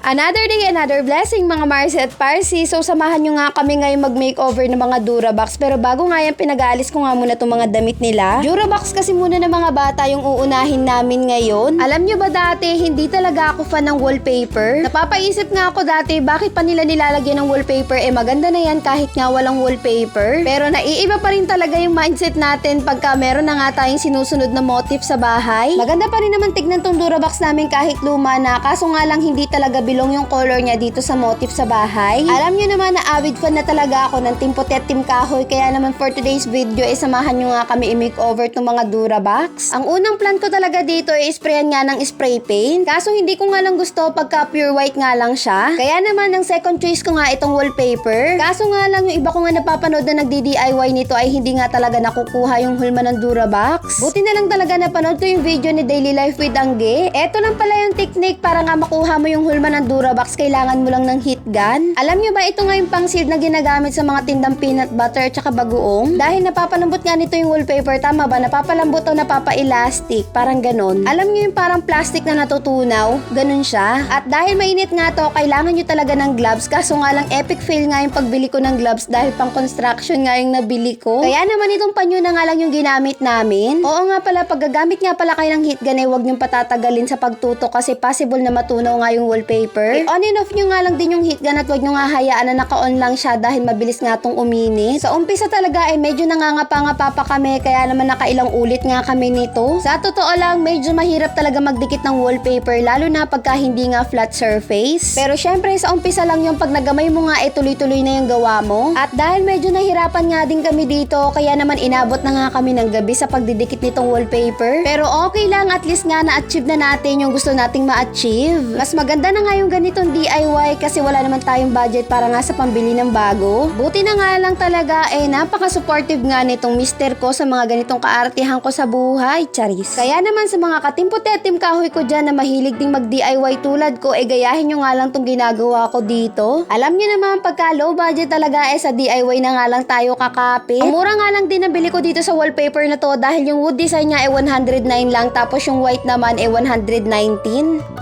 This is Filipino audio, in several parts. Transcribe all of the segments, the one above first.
Another day, another blessing mga Marcy at Parsi. So samahan nyo nga kami ngayon mag-makeover ng mga Durabox. Pero bago nga yan, pinag-aalis ko nga muna itong mga damit nila. Durabox kasi muna ng mga bata yung uunahin namin ngayon. Alam nyo ba dati, hindi talaga ako fan ng wallpaper. Napapaisip nga ako dati, bakit pa nila nilalagyan ng wallpaper? Eh maganda na yan kahit nga walang wallpaper. Pero naiiba pa rin talaga yung mindset natin pagka meron na nga tayong sinusunod na motif sa bahay. Maganda pa rin naman tignan tong Durabox namin kahit luma na. Kaso nga lang hindi talaga bilong yung color niya dito sa motif sa bahay. Alam nyo naman na avid fan na talaga ako ng Team Puti at Team Kahoy. Kaya naman for today's video, eh, samahan nyo nga kami i-makeover tong mga Durabox. Ang unang plan ko talaga dito ay sprayan nga ng spray paint. Kaso hindi ko nga lang gusto pagka pure white nga lang siya. Kaya naman ang second choice ko nga itong wallpaper. Kaso nga lang yung iba ko nga napapanood na nagdi-DIY nito ay hindi nga talaga nakukuha yung hulma ng Durabox. Buti na lang talaga napanood ko yung video ni Daily Life with Angge. Eto lang pala yung technique para nga makuha mo yung hulma ng Durabox, kailangan mo lang ng heat gun. Alam nyo ba ito nga yung pang sealed na ginagamit sa mga tindang peanut butter at saka bagoong? Dahil napapalambot nga nito yung wallpaper, tama ba? Napapalambot o napapa-elastic, parang ganon. Alam nyo yung parang plastic na natutunaw? Ganon siya. At dahil mainit nga to, kailangan nyo talaga ng gloves. Kaso nga lang epic fail nga yung pagbili ko ng gloves dahil pang construction nga yung nabili ko. Kaya naman itong panyo na nga lang yung ginamit namin. Oo nga pala, pag gagamit nga pala kayo ng heat gun, eh, huwag nyo patatagalin sa pagtutok kasi possible na matunaw nga yung wallpaper. I-on and off nyo nga lang din yung heat gun at huwag nyo nga hayaan na naka-on lang siya dahil mabilis nga tong uminit. Sa umpisa talaga ay medyo nangangapa-ngapa pa kami kaya naman nakailang ulit nga kami nito. Sa totoo lang, medyo mahirap talaga magdikit ng wallpaper lalo na pagka hindi nga flat surface. Pero syempre sa umpisa lang yung pag nagamay mo nga eh tuloy-tuloy na yung gawa mo. At dahil medyo nahirapan nga din kami dito kaya naman inabot na nga kami ng gabi sa pagdidikit nitong wallpaper. Pero okay lang at least nga na-achieve na natin yung gusto nating ma-achieve. Mas maganda na nga yung ganitong DIY kasi wala naman tayong budget para nga sa pambili ng bago. Buti na nga lang talaga eh napaka-supportive nga nitong mister ko sa mga ganitong kaartihan ko sa buhay, charis. Kaya naman sa mga katimputi at team kahoy ko dyan na mahilig ding mag-DIY tulad ko, eh gayahin nyo nga lang tong ginagawa ko dito. Alam nyo naman pagka low budget talaga eh sa DIY na nga lang tayo kakapit. Ang mura nga lang din nabili ko dito sa wallpaper na to dahil yung wood design niya ay 109 lang tapos yung white naman ay 119.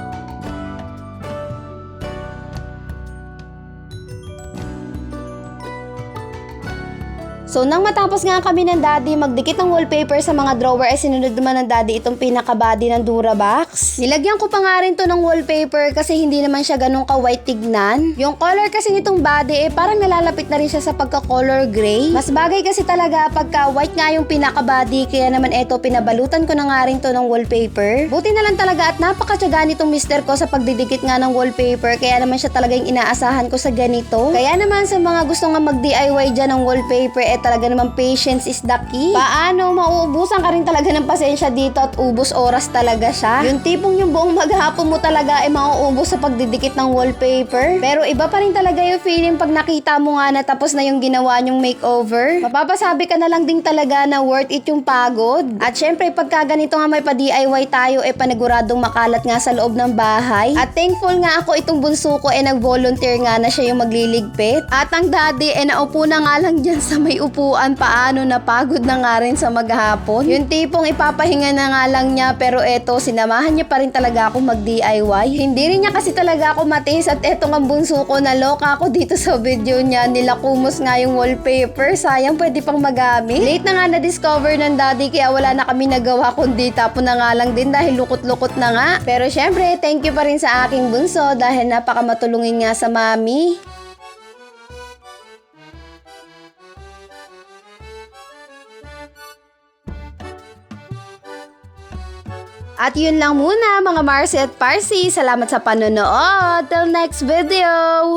So nang matapos nga kami ng daddy magdikit ng wallpaper sa mga drawer ay sinunod naman ng daddy itong pinaka-body ng Durabox. Nilagyan ko pa nga rin to ng wallpaper kasi hindi naman siya ganun ka-white tignan. Yung color kasi nitong body eh parang nalalapit na rin siya sa pagka-color gray. Mas bagay kasi talaga pagka white nga yung pinaka-body kaya naman eto pinabalutan ko na nga rin to ng wallpaper. Buti na lang talaga at napakatyaga nitong mister ko sa pagdidikit nga ng wallpaper kaya naman siya talaga yung inaasahan ko sa ganito. Kaya naman sa mga gusto nga mag-DIY dyan ng wallpaper eh talaga naman patience is the key. Paano? Mauubusan ka rin talaga ng pasensya dito at ubos oras talaga siya. Yung tipong yung buong maghapon mo talaga ay mauubos sa pagdidikit ng wallpaper. Pero iba pa rin talaga yung feeling pag nakita mo nga na tapos na yung ginawa nyong makeover. Mapapasabi ka na lang din talaga na worth it yung pagod. At syempre pagka ganito nga may pa-DIY tayo eh paniguradong makalat nga sa loob ng bahay. At thankful nga ako itong bunso ko eh nag-volunteer nga na siya yung magliligpit. At ang daddy eh naupo na nga lang dyan sa may upuan paano napagod na nga rin sa maghapon. Yung tipong ipapahinga na nga lang niya pero eto sinamahan niya pa rin talaga ako mag-DIY. Hindi rin niya kasi talaga ako matiis at eto nga bunso ko naloka ako dito sa video niya nilakumos nga yung wallpaper. Sayang pwede pang magamit. Late na nga na-discover ng daddy kaya wala na kami nagawa kundi tapon na nga lang din dahil lukot-lukot na nga. Pero syempre thank you pa rin sa aking bunso dahil napakamatulungin nga sa mami. At yun lang muna mga Marcy at Parsi. Salamat sa panonood. Till next video!